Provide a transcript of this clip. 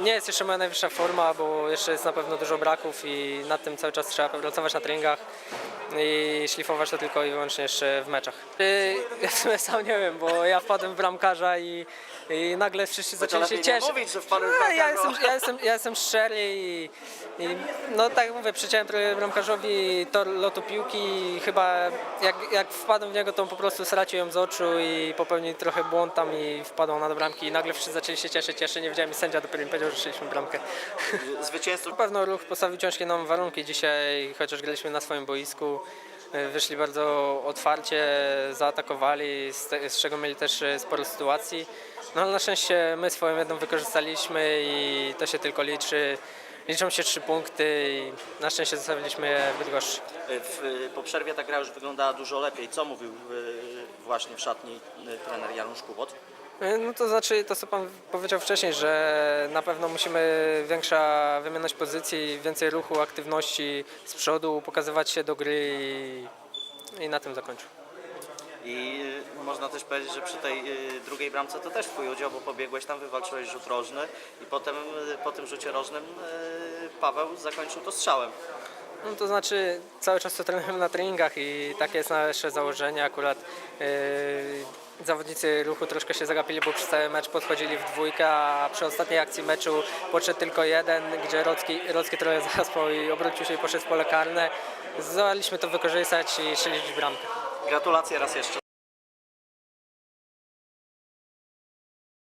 nie jest jeszcze moja najwyższa forma, bo jeszcze jest na pewno dużo braków i nad tym cały czas trzeba pracować na treningach i szlifować to tylko i wyłącznie jeszcze w meczach. Ja w sumie sam nie wiem, bo ja wpadłem w bramkarza i, i nagle wszyscy zaczęli się cieszyć. mówić, że wpadłem w No, ja, bramkarza. jestem, ja, jestem, ja jestem szczery i, i no tak jak mówię, przyciąłem trochę bramkarzowi tor lotu piłki i chyba jak, jak wpadłem w niego, to po prostu stracił ją z oczu i popełnił trochę błąd tam i wpadł na do bramki i nagle wszyscy zaczęli się cieszyć, jeszcze nie wiedziałem i sędzia dopiero mi powiedział, że strzeliśmy bramkę. Zwycięzców Na pewno ruch postawił ciężkie nam warunki dzisiaj, chociaż graliśmy na swoim boisku. Y, Wyszli bardzo otwarcie, zaatakowali, z, te, z czego mieli też y, sporo sytuacji. No ale na szczęście my swoją jedną wykorzystaliśmy i to się tylko liczy. Liczą się trzy punkty i na szczęście zostawiliśmy je w Bydgoszczy. w, po przerwie ta gra już wyglądała dużo lepiej. Co mówił właśnie w szatni trener Janusz Kubot? Y, No to znaczy to, co Pan powiedział wcześniej, że na pewno musimy większa wymienność pozycji, więcej ruchu, aktywności z przodu, pokazywać się do gry i, i na tym zakończę. I y, można też powiedzieć, że przy tej y, drugiej bramce to też twój udział, bo pobiegłeś tam, wywalczyłeś rzut rożny i potem y, po tym rzucie rożnym Paweł zakończył to strzałem. No to znaczy cały czas to trenujemy na treningach i takie jest nasze założenie. Akurat yy, zawodnicy ruchu troszkę się zagapili, bo przez cały mecz podchodzili w dwójkę, a przy ostatniej akcji meczu podszedł tylko jeden, gdzie Rocki, Rocki trochę zaspał i obrócił się i poszedł w pole karne. Zdołaliśmy to wykorzystać i strzelić bramkę. Gratulacje raz jeszcze.